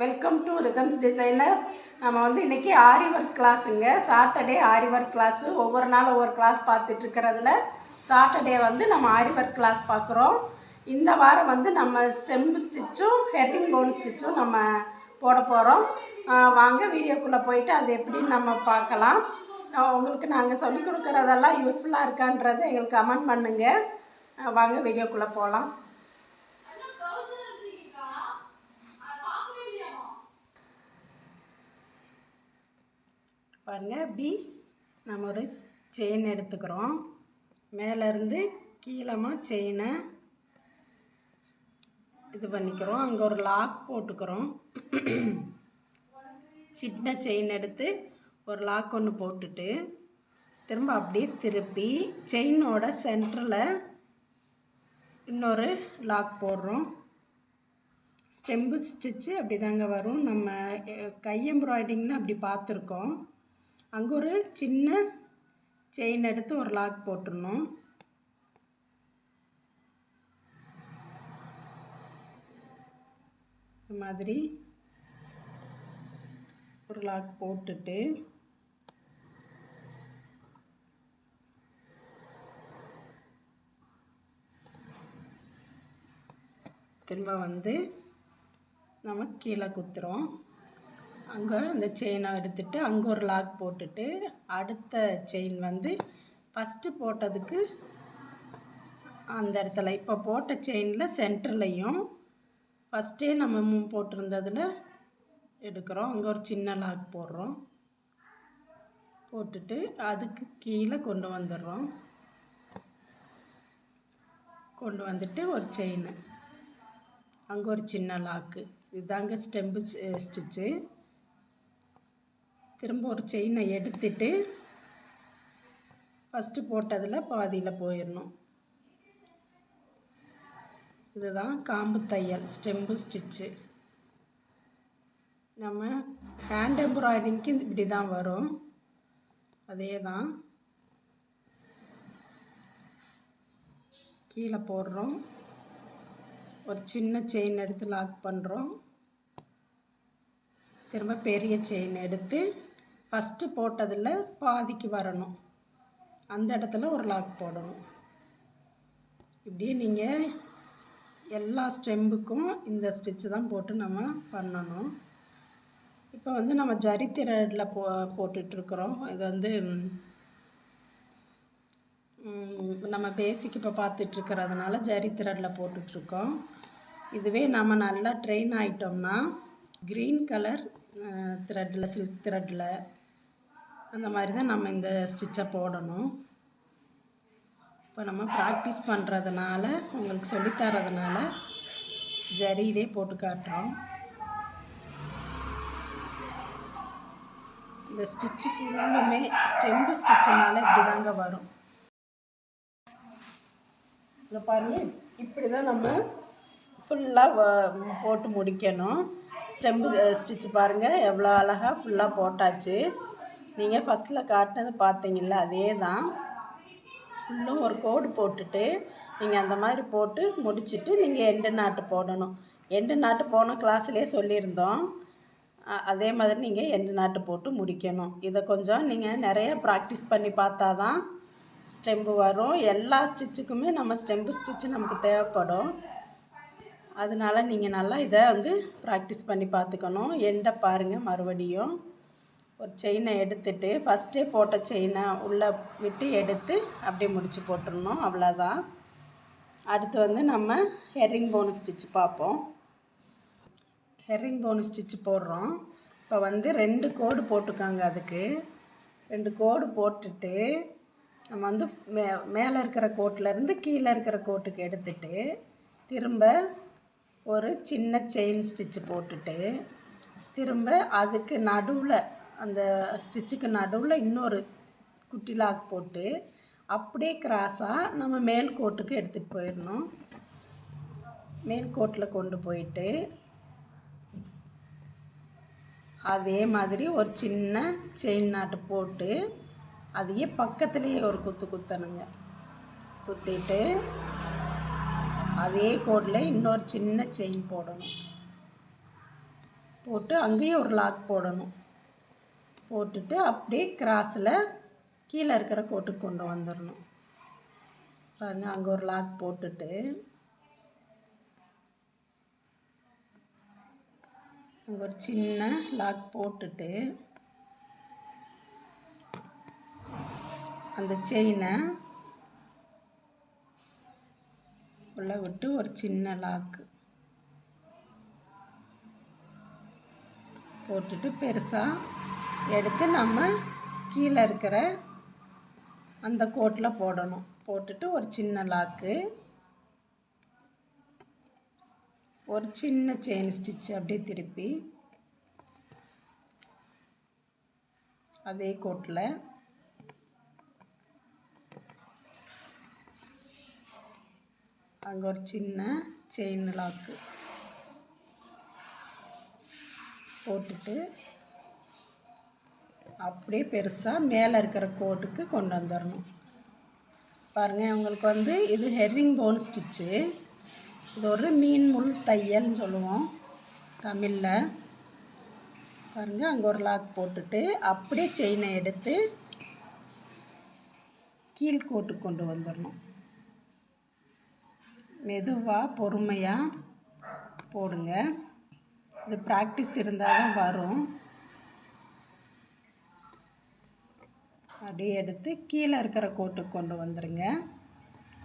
Welcome to rhythms designer நம்ம வந்து இன்றைக்கி ஆரி ஒர்க் கிளாஸுங்க சாட்டர்டே ஆரி ஒர்க் கிளாஸு ஒவ்வொரு நாள் ஒவ்வொரு கிளாஸ் பார்த்துட்டு இருக்கிறதுல சாட்டர்டே வந்து நம்ம ஆரி ஒர்க் கிளாஸ் பார்க்குறோம். இந்த வாரம் வந்து நம்ம ஸ்டெம் ஸ்டிச்சும் ஹெட்டிங் போன் ஸ்டிச்சும் நம்ம போட போகிறோம் வாங்க வீடியோக்குள்ளே போயிட்டு அது எப்படின்னு நம்ம பார்க்கலாம். உங்களுக்கு நாங்கள் சொல்லிக் கொடுக்குறதெல்லாம் யூஸ்ஃபுல்லாக இருக்கான்றதை எங்களுக்கு கமெண்ட் பண்ணுங்கள் வாங்க வீடியோக்குள்ளே போகலாம். பாருங்கள் இப்படி நம்ம ஒரு செயின் எடுத்துக்கிறோம். மேலேருந்து கீழமாக செயினை இது பண்ணிக்கிறோம். அங்கே ஒரு லாக் போட்டுக்கிறோம். சின்ன செயின் எடுத்து ஒரு லாக் ஒன்று போட்டுட்டு திரும்ப அப்படியே திருப்பி செயினோட சென்டரில் இன்னொரு லாக் போடுறோம். ஸ்டெம்பு ஸ்டிச்சு அப்படி தாங்க வரும். நம்ம கை எம்ப்ராய்டிங்னு அப்படி பார்த்துருக்கோம். அங்கே ஒரு சின்ன செயின் எடுத்து ஒரு லாக் போட்டுடணும். இந்த மாதிரி ஒரு லாக் போட்டுட்டு திரும்ப வந்து நம்ம கீழே குத்துறோம். அங்கே அந்த செயினை எடுத்துட்டு அங்கே ஒரு லாக் போட்டுட்டு அடுத்த செயின் வந்து ஃபஸ்ட்டு போட்டதுக்கு அந்த இடத்துல. இப்போ போட்ட செயினில் சென்டர்லையும் ஃபஸ்ட்டே நம்ம மூ போட்டிருந்ததில் எடுக்கிறோம். அங்கே ஒரு சின்ன லாக் போடுறோம். போட்டுட்டு அதுக்கு கீழே கொண்டு வந்துடுறோம். கொண்டு வந்துட்டு ஒரு செயின் அங்கே ஒரு சின்ன லாக்கு இதுதாங்க ஸ்டெம்பு ஸ்டிச்சு திரும்ப ஒரு செயினை எடுத்துட்டு ஃபஸ்ட்டு போட்டதில் பாதியில் போயிடணும் இதுதான் காம்பு தையல் ஸ்டெம்பு ஸ்டிச்சு. நம்ம ஹேண்ட் எம்ப்ராய்டிங்க்கு இப்படி தான் வரும். அதே தான் கீழே போடுறோம். ஒரு சின்ன செயின் எடுத்து லாக் பண்ணுறோம் திரும்ப பெரிய செயின் எடுத்து ஃபஸ்ட்டு போட்டதில் பாதிக்கு வரணும். அந்த இடத்துல ஒரு லாக் போடணும். இப்படியே நீங்கள் எல்லா ஸ்டெம்புக்கும் இந்த ஸ்டிச்சு தான் போட்டு நம்ம பண்ணணும். இப்போ வந்து நம்ம ஜரி திரடில் போ போட்டுட்ருக்குறோம். இது வந்து நம்ம பேசிக் இப்போ பார்த்துட்ருக்கறதுனால ஜரி திரடில் போட்டுட்ருக்கோம். இதுவே நம்ம நல்லா ட்ரெயின் ஆகிட்டோம்னா க்ரீன் கலர் த்ரெட்டில் சில்க் த்ரெட்டில் அந்த மாதிரி தான் நம்ம இந்த ஸ்டிச்சை போடணும். இப்போ நம்ம ப்ராக்டிஸ் பண்ணுறதுனால உங்களுக்கு சொல்லித்தரதுனால ஜரியிலே போட்டு காட்டுறோம். இந்த ஸ்டிச்சு ஃபுல்லுமே ஸ்டெம்பு ஸ்டிச்சினால இப்படி தாங்க வரும். இதை பாருங்கள் இப்படி தான் நம்ம ஃபுல்லாக போட்டு முடிக்கணும். ஸ்டெம்பு ஸ்டிச்சு பாருங்கள் எவ்வளோ அழகாக ஃபுல்லாக போட்டாச்சு. நீங்கள் ஃபஸ்ட்டில் காட்டினது பார்த்தீங்கல்ல அதே தான் ஃபுல்லும் ஒரு கோடு போட்டுட்டு நீங்கள் அந்த மாதிரி போட்டு முடிச்சுட்டு நீங்கள் எண்டு நாட்டு போடணும். எண்டு நாட்டு போன கிளாஸ்லேயே சொல்லியிருந்தோம். அதே மாதிரி நீங்கள் எண்டு நாட்டு போட்டு முடிக்கணும். இதை கொஞ்சம் நீங்கள் நிறைய ப்ராக்டிஸ் பண்ணி பார்த்தா தான் ஸ்டெம்பு வரும். எல்லா ஸ்டிச்சுக்குமே நம்ம ஸ்டெம்பு ஸ்டிச்சு நமக்கு தேவைப்படும். அதனால நீங்கள் நல்லா இதை வந்து ப்ராக்டிஸ் பண்ணி பார்த்துக்கணும். எண்டை பாருங்கள் மறுபடியும். ஒரு செயினை எடுத்துட்டு ஃபஸ்ட்டே போட்ட செயினை உள்ளே விட்டு எடுத்து அப்படியே முடிச்சு போட்டுடணும் அவ்வளோதான் அடுத்து வந்து நம்ம ஹெரிங் போன் ஸ்டிச் பார்ப்போம். ஹெரிங் போன் ஸ்டிச் போடுறோம். இப்போ வந்து ரெண்டு கோடு போட்டுக்காங்க அதுக்கு. ரெண்டு கோடு போட்டுட்டு நம்ம வந்து மே மேலே இருக்கிற கோட்டிலேருந்து கீழே இருக்கிற கோட்டுக்கு எடுத்துட்டு திரும்ப ஒரு சின்ன செயின் ஸ்டிச் போட்டுட்டு திரும்ப அதுக்கு நடுவில் அந்த ஸ்டிச்சுக்கு நடுவில் இன்னொரு குட்டி லாக் போட்டு அப்படியே கிராஸாக நம்ம மேல் கோட்டுக்கு எடுத்துகிட்டு போயிடணும். மேல் கோட்டில் கொண்டு போயிட்டு அதே மாதிரி ஒரு சின்ன செயின் நாட்டு போட்டு அதையே பக்கத்துலேயே ஒரு குத்து குத்தணுங்க. குத்திட்டு அதே கோட்டில் இன்னொரு சின்ன செயின் போடணும். போட்டு அங்கேயும் ஒரு லாக் போடணும். போட்டுட்டு அப்படியே கிராஸில் கீழே இருக்கிற கோட்டுக்கு கொண்டு வந்துடணும். பாருங்கள் அங்கே ஒரு லாக் போட்டுட்டு. அங்கே ஒரு சின்ன லாக் போட்டுட்டு அந்த செயினை உள்ளே விட்டு ஒரு சின்ன லாக்கு போட்டுட்டு பெருசாக எடுத்து நம்ம கீழே இருக்கிற அந்த கோட்டில் போடணும். போட்டுட்டு ஒரு சின்ன லாக்கு. ஒரு சின்ன செயின் ஸ்டிச் அப்படியே திருப்பி அதே கோட்டில் அங்கே ஒரு சின்ன செயின் லாக்கு. போட்டுட்டு அப்படியே பெருசாக மேலே இருக்கிற கோட்டுக்கு கொண்டு வந்துடணும் பாருங்கள் உங்களுக்கு வந்து இது ஹெர்ரிங் போன் ஸ்டிச்சு. இது ஒரு மீன் முள் தையல்னு சொல்லுவோம் தமிழில். பாருங்கள் அங்கே ஒரு லாக் போட்டுட்டு அப்படியே செயினை எடுத்து கீழ்கோட்டுக்கு கொண்டு வந்துடணும் மெதுவாக பொறுமையாக போடுங்க. இது ப்ராக்டிஸ் இருந்தால் தான் வரும். அப்படியே எடுத்து கீழே இருக்கிற கோட்டுக்கு கொண்டு வந்துடுங்க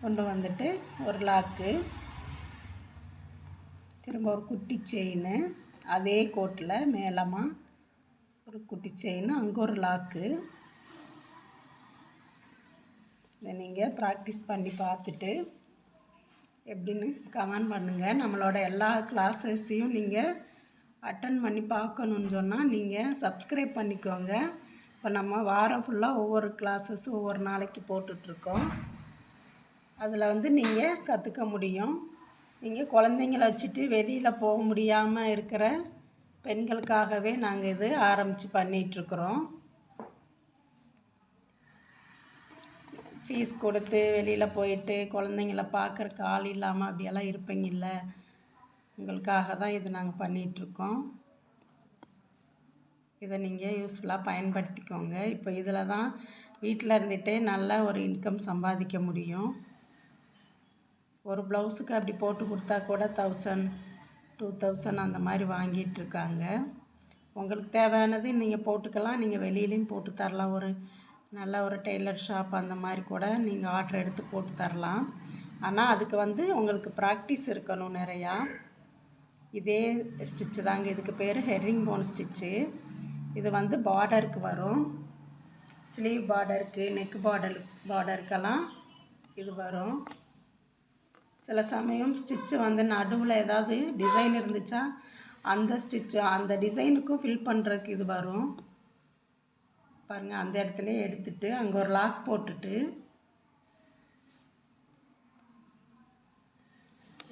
கொண்டு வந்துட்டு ஒரு லாக்கு. திரும்ப ஒரு குட்டி செயின். அதே கோட்டில் மேலமாக ஒரு குட்டி செயின் அங்கே ஒரு லாக்கு. இதை நீங்கள் ப்ராக்டிஸ் பண்ணி பார்த்துட்டு எப்படின்னு கமெண்ட் பண்ணுங்கள் நம்மளோட எல்லா கிளாஸஸையும் நீங்கள் அட்டன் பண்ணி பார்க்கணுன்னு சொன்னால் நீங்கள் சப்ஸ்கிரைப் பண்ணிக்கோங்க. இப்போ நம்ம வாரம் ஃபுல்லாக ஒவ்வொரு கிளாஸஸும் ஒவ்வொரு நாளைக்கு போட்டுட்ருக்கோம். அதில் வந்து நீங்கள் கற்றுக்க முடியும். நீங்கள் குழந்தைங்கள வச்சுட்டு வெளியில் போக முடியாமல் இருக்கிற பெண்களுக்காகவே நாங்கள் இது ஆரம்பித்து பண்ணிகிட்ருக்குறோம் ஃபீஸ் கொடுத்து வெளியில் போயிட்டு குழந்தைங்கள பார்க்குறக்கு ஆள் இல்லாமல் அப்படியெல்லாம் இருப்பீங்கல்ல உங்களுக்காக தான் இது நாங்கள் பண்ணிகிட்ருக்கோம் இதை நீங்கள் யூஸ்ஃபுல்லாக பயன்படுத்திக்கோங்க. இப்போ இதில் தான் வீட்டில் இருந்துகிட்டே நல்ல ஒரு இன்கம் சம்பாதிக்க முடியும். ஒரு ப்ளவுஸுக்கு அப்படி போட்டு கொடுத்தா கூட தௌசண்ட் டூ தௌசண்ட் அந்த மாதிரி வாங்கிட்டுருக்காங்க உங்களுக்கு தேவையானது நீங்கள் போட்டுக்கலாம். நீங்கள் வெளியிலையும் போட்டு தரலாம். ஒரு நல்ல ஒரு டெய்லர் ஷாப் அந்த மாதிரி கூட நீங்கள் ஆர்டர் எடுத்து போட்டு தரலாம். ஆனால் அதுக்கு வந்து உங்களுக்கு ப்ராக்டிஸ் இருக்கணும் நிறையா. இதே ஸ்டிச்சு தாங்க. இதுக்கு பேர் ஹெர்ரிங் போன் ஸ்டிச்சு இது வந்து பார்டருக்கு வரும். ஸ்லீவ் பார்டருக்கு நெக் பார்டர் பார்டருக்கெல்லாம் இது வரும். சில சமயம் ஸ்டிச்சு வந்து நடுவில் ஏதாவது டிசைன் இருந்துச்சா அந்த ஸ்டிச்சு அந்த டிசைனுக்கும் ஃபில் பண்ணுறதுக்கு இது வரும். பாருங்கள் அந்த இடத்துல எடுத்துட்டு அங்கே ஒரு லாக் போட்டுட்டு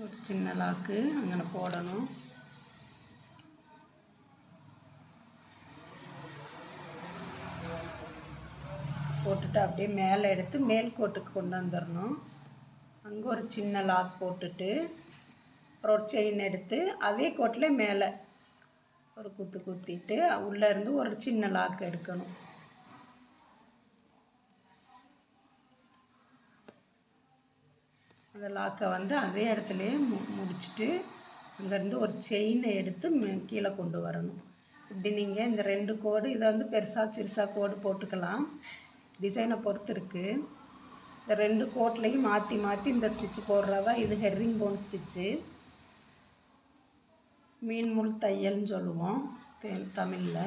ஒரு சின்ன லாக்கு அங்கே போடணும். போட்டுட்டு அப்படியே மேலே எடுத்து மேல் கோட்டுக்கு கொண்டு வந்துடணும். அங்கே ஒரு சின்ன லாக் போட்டுட்டு அப்புறம் ஒரு செயின் எடுத்து அதே கோட்டில் மேலே ஒரு குத்து குத்திட்டு உள்ளேருந்து ஒரு சின்ன லாக் எடுக்கணும். அந்த லாக்கை வந்து அதே இடத்துலையே மு முடிச்சுட்டு அங்கேருந்து ஒரு செயினை எடுத்து கீழே கொண்டு வரணும். இப்படி நீங்கள் இந்த ரெண்டு கோடு இதை வந்து பெருசாக சிறுசாக கோடு போட்டுக்கலாம். டிசைனை பொறுத்து இருக்குது இந்த ரெண்டு கோட்லேயும் மாற்றி மாற்றி இந்த ஸ்டிச்சு போடுறதா இது ஹெர்ரிங் போன் ஸ்டிச்சு மீன் முள் தையல்னு சொல்லுவோம் தமிழில்.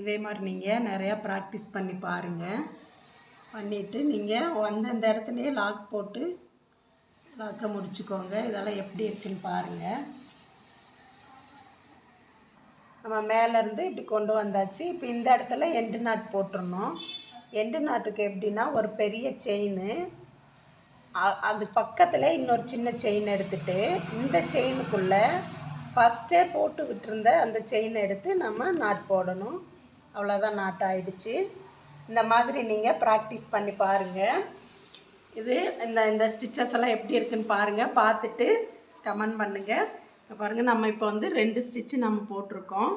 இதே மாதிரி நீங்கள் நிறையா ப்ராக்டிஸ் பண்ணி பாருங்கள் பண்ணிவிட்டு நீங்கள் அந்தந்த இடத்துலையே லாக் போட்டு லாக்கை முடிச்சுக்கோங்க. இதெல்லாம் எப்படி இருக்குன்னு பாருங்கள் நம்ம மேலேருந்து இப்படி கொண்டு வந்தாச்சு. இப்போ இந்த இடத்துல எண்டு நாட் போட்டுருணும் எண்டு நாட்டுக்கு எப்படின்னா ஒரு பெரிய செயின் அது பக்கத்தில் இன்னொரு சின்ன செயின் எடுத்துகிட்டு இந்த செயினுக்குள்ளே ஃபஸ்ட்டே போட்டு விட்டுருந்த அந்த செயினை எடுத்து நம்ம நாட் போடணும். அவ்வளோதான் நாட் ஆயிடுச்சு. இந்த மாதிரி நீங்கள் ப்ராக்டிஸ் பண்ணி பாருங்கள் இது இந்த இந்த ஸ்டிச்சஸ் எல்லாம் எப்படி இருக்குன்னு பாருங்கள் பார்த்துட்டு கமெண்ட் பண்ணுங்கள் பாருங்கள் நம்ம இப்போ வந்து ரெண்டு ஸ்டிச்சு நம்ம போட்டிருக்கோம்.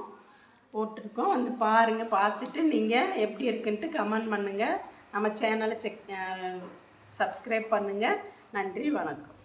போட்டிருக்கோம். வந்து பாருங்கள் பார்த்துட்டு நீங்கள் எப்படி இருக்குன்ட்டு கமெண்ட் பண்ணுங்கள் நம்ம சேனலை செக் சப்ஸ்கிரைப் பண்ணுங்கள் நன்றி வணக்கம்.